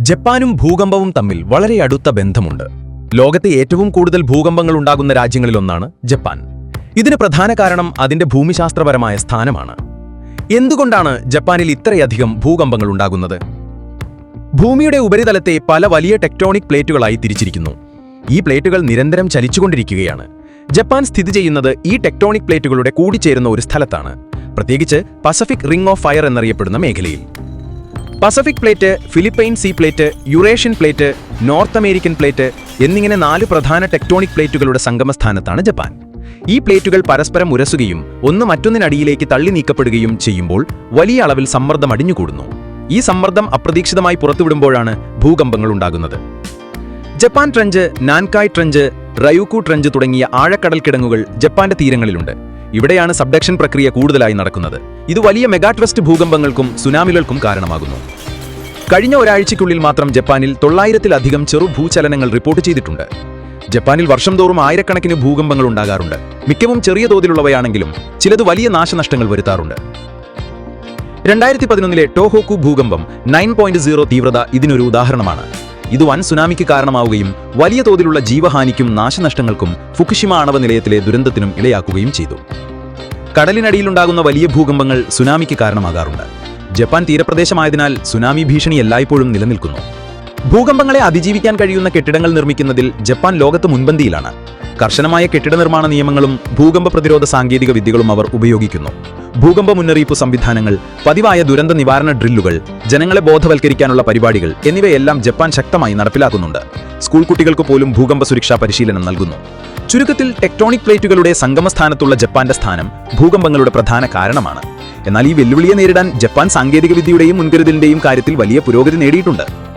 ജപ്പാനും ഭൂകമ്പവും തമ്മിൽ വളരെ അടുത്ത ബന്ധമുണ്ട്. ലോകത്തെ ഏറ്റവും കൂടുതൽ ഭൂകമ്പങ്ങൾ ഉണ്ടാകുന്ന രാജ്യങ്ങളിലൊന്നാണ് ജപ്പാൻ. ഇതിന് പ്രധാന കാരണം അതിന്റെ ഭൂമിശാസ്ത്രപരമായ സ്ഥാനമാണ്. എന്തുകൊണ്ടാണ് ജപ്പാനിൽ ഇത്രയധികം ഭൂകമ്പങ്ങൾ ഉണ്ടാകുന്നത്? ഭൂമിയുടെ ഉപരിതലത്തെ പല വലിയ ടെക്ടോണിക് പ്ലേറ്റുകളായി തിരിച്ചിരിക്കുന്നു. ഈ പ്ലേറ്റുകൾ നിരന്തരം ചലിച്ചുകൊണ്ടിരിക്കുകയാണ്. ജപ്പാൻ സ്ഥിതി ചെയ്യുന്നത് ഈ ടെക്ടോണിക് പ്ലേറ്റുകളുടെ കൂടിച്ചേരുന്ന ഒരു സ്ഥലത്താണ്. പ്രത്യേകിച്ച് പസഫിക് റിംഗ് ഓഫ് ഫയർ എന്നറിയപ്പെടുന്ന മേഖലയിൽ. Pacific plate Philippine sea plate Eurasian plate North American plate എന്നിങ്ങനെ നാല് പ്രധാന ടെക്ടോണിക് പ്ലേറ്റുകളുടെ സംഗമസ്ഥാനത്താണ് ജപ്പാൻ. ഈ പ്ലേറ്റുകൾ പരസ്പരം ഉരസുകയും ഒന്ന് മറ്റൊന്നിനടിയിലേക്ക് തള്ളി നീക്കപ്പെടുകയും ചെയ്യുമ്പോൾ വലിയ അളവിൽ സമ്മർദ്ദം അടിഞ്ഞുകൂടുന്നു. ഈ സമ്മർദ്ദം അപ്രതീക്ഷിതമായി പുറത്തുവിടുമ്പോഴാണ് ഭൂകമ്പങ്ങൾ ഉണ്ടാകുന്നത്. Japan trench Nankai trench Ryukyu trench തുടങ്ങിയ ആഴക്കടൽ കിടങ്ങുകൾ ജപ്പാന്റെ തീരങ്ങളിലുണ്ട്. ഇവിടെയാണ് സബ്ഡക്ഷൻ പ്രക്രിയ കൂടുതലായി നടക്കുന്നത്. ഇത് വലിയ മെഗാട്രസ്റ്റ് ഭൂകമ്പങ്ങൾക്കും സുനാമികൾക്കും കാരണമാകുന്നു. കഴിഞ്ഞ ഒരാഴ്ചയ്ക്കുള്ളിൽ മാത്രം ജപ്പാനിൽ തൊള്ളായിരത്തിലധികം ചെറു ഭൂചലനങ്ങൾ റിപ്പോർട്ട് ചെയ്തിട്ടുണ്ട്. ജപ്പാനിൽ വർഷം തോറും ആയിരക്കണക്കിന് ഭൂകമ്പങ്ങൾ ഉണ്ടാകാറുണ്ട്. മിക്കവും ചെറിയ തോതിലുള്ളവയാണെങ്കിലും ചിലത് വലിയ നാശനഷ്ടങ്ങൾ വരുത്താറുണ്ട്. രണ്ടായിരത്തി പതിനൊന്നിലെ ടോഹോക്കു ഭൂകമ്പം നയൻ പോയിന്റ് സീറോ തീവ്രത ഇതിനൊരു ഉദാഹരണമാണ്. ഇത് വൻ സുനാമിക്ക് കാരണമാവുകയും വലിയ തോതിലുള്ള ജീവഹാനിക്കും നാശനഷ്ടങ്ങൾക്കും ഫുക്കുഷിമ ആണവ നിലയത്തിലെ ദുരന്തത്തിനും ഇടയാക്കുകയും ചെയ്തു. കടലിനടിയിലുണ്ടാകുന്ന വലിയ ഭൂകമ്പങ്ങൾ സുനാമിക്ക് കാരണമാകാറുണ്ട്. ജപ്പാൻ തീരപ്രദേശമായതിനാൽ സുനാമി ഭീഷണി എല്ലായ്പ്പോഴും നിലനിൽക്കുന്നു. ഭൂകമ്പങ്ങളെ അതിജീവിക്കാൻ കഴിയുന്ന കെട്ടിടങ്ങൾ നിർമ്മിക്കുന്നതിൽ ജപ്പാൻ ലോകത്ത് മുൻപന്തിയിലാണ്. കർശനമായ കെട്ടിട നിർമ്മാണ നിയമങ്ങളും ഭൂകമ്പ പ്രതിരോധ സാങ്കേതിക വിദ്യകളും അവർ ഉപയോഗിക്കുന്നു. ഭൂകമ്പ മുന്നറിയിപ്പ് സംവിധാനങ്ങൾ പതിവായ ദുരന്ത നിവാരണ ഡ്രില്ലുകൾ ജനങ്ങളെ ബോധവൽക്കരിക്കാനുള്ള പരിപാടികൾ എന്നിവയെല്ലാം ജപ്പാൻ ശക്തമായി നടപ്പിലാക്കുന്നുണ്ട്. സ്കൂൾ കുട്ടികൾക്ക് പോലും ഭൂകമ്പ സുരക്ഷാ പരിശീലനം നൽകുന്നു. ചുരുക്കത്തിൽ ടെക്ടോണിക് പ്ലേറ്റുകളുടെ സംഗമസ്ഥാനത്തുള്ള ജപ്പാന്റെ സ്ഥാനം ഭൂകമ്പങ്ങളുടെ പ്രധാന കാരണമാണ്. എന്നാൽ ഈ വെല്ലുവിളിയെ നേരിടാൻ ജപ്പാൻ സാങ്കേതിക വിദ്യയുടെയും മുൻകരുതലിന്റെയും കാര്യത്തിൽ വലിയ പുരോഗതി നേടിയിട്ടുണ്ട്.